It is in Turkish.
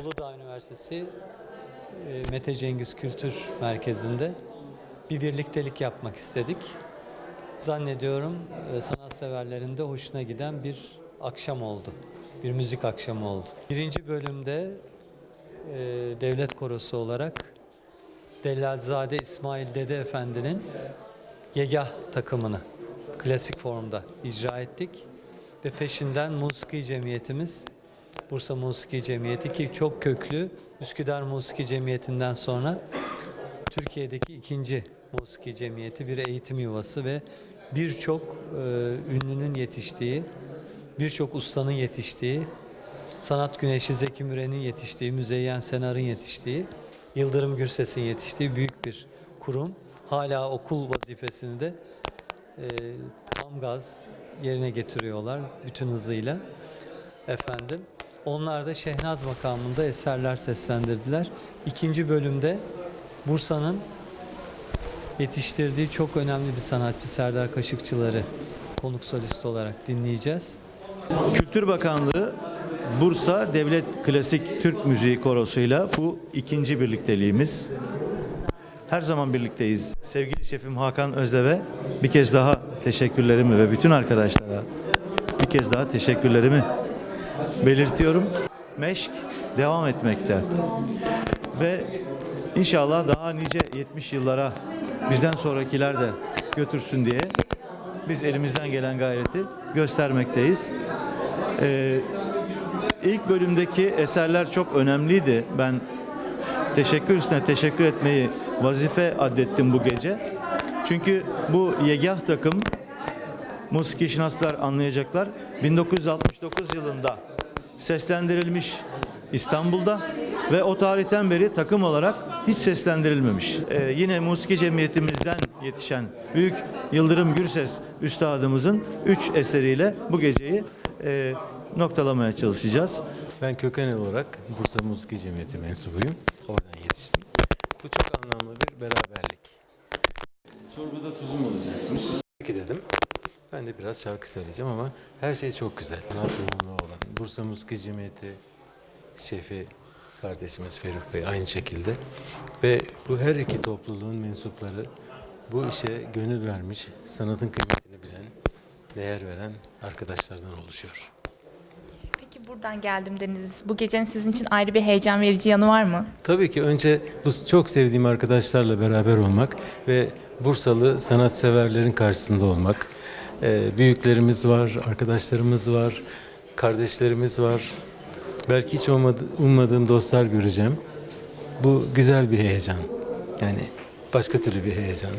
Uludağ Üniversitesi e, Mete Cengiz Kültür Merkezi'nde bir birliktelik yapmak istedik. Zannediyorum e, sanatseverlerin de hoşuna giden bir akşam oldu. Bir müzik akşamı oldu. Birinci bölümde e, devlet korosu olarak Dellalzade İsmail Dede Efendi'nin Yegah takımını klasik formda icra ettik. Ve peşinden Musiki Cemiyetimiz, Bursa Musiki Cemiyeti ki çok köklü Üsküdar Musiki Cemiyeti'nden sonra Türkiye'deki ikinci musiki cemiyeti, bir eğitim yuvası ve birçok e, ünlünün yetiştiği, birçok ustanın yetiştiği, sanat güneşi Zeki Müren'in yetiştiği, Müzeyyen Senar'ın yetiştiği, Yıldırım Gürses'in yetiştiği büyük bir kurum. Hala okul vazifesini de e, tam gaz yerine getiriyorlar bütün hızıyla. Efendim. Onlar da Şehnaz makamında eserler seslendirdiler. İkinci bölümde Bursa'nın yetiştirdiği çok önemli bir sanatçı Serdar Kaşıkçıları konuk solist olarak dinleyeceğiz. Kültür Bakanlığı Bursa Devlet Klasik Türk Müziği Korosu'yla bu ikinci birlikteliğimiz. Her zaman birlikteyiz. Sevgili şefim Hakan Özdeve bir kez daha teşekkürlerimi ve bütün arkadaşlara bir kez daha teşekkürlerimi belirtiyorum. Meşk devam etmekte. Ve inşallah daha nice 70 yıllara bizden sonrakiler de götürsün diye biz elimizden gelen gayreti göstermekteyiz. Ee, ilk bölümdeki eserler çok önemliydi. Ben teşekkür üstüne teşekkür etmeyi vazife addettim bu gece. Çünkü bu yegah takım musiki şinaslar anlayacaklar. 1969 yılında seslendirilmiş İstanbul'da ve o tarihten beri takım olarak hiç seslendirilmemiş. Ee, yine musiki cemiyetimizden yetişen Büyük Yıldırım Gürses Üstadımızın üç eseriyle bu geceyi e, noktalamaya çalışacağız. Ben köken olarak Bursa Müzik Cemiyeti mensubuyum. Oradan yetiştim. Bu çok beraberlik. Çorbada tuzum olacakmış. Peki dedim. Ben de biraz şarkı söyleyeceğim ama her şey çok güzel. Sanat yoğunluğu olan Bursa Müzik Cemiyeti şefi kardeşimiz Feruk Bey aynı şekilde. Ve bu her iki topluluğun mensupları bu işe gönül vermiş, sanatın kıymetini bilen, değer veren arkadaşlardan oluşuyor. Buradan geldim Deniz. Bu gecenin sizin için ayrı bir heyecan verici yanı var mı? Tabii ki önce bu çok sevdiğim arkadaşlarla beraber olmak ve Bursalı sanatseverlerin karşısında olmak. Ee, büyüklerimiz var, arkadaşlarımız var, kardeşlerimiz var. Belki hiç olmadı, ummadığım dostlar göreceğim. Bu güzel bir heyecan. Yani başka türlü bir heyecan.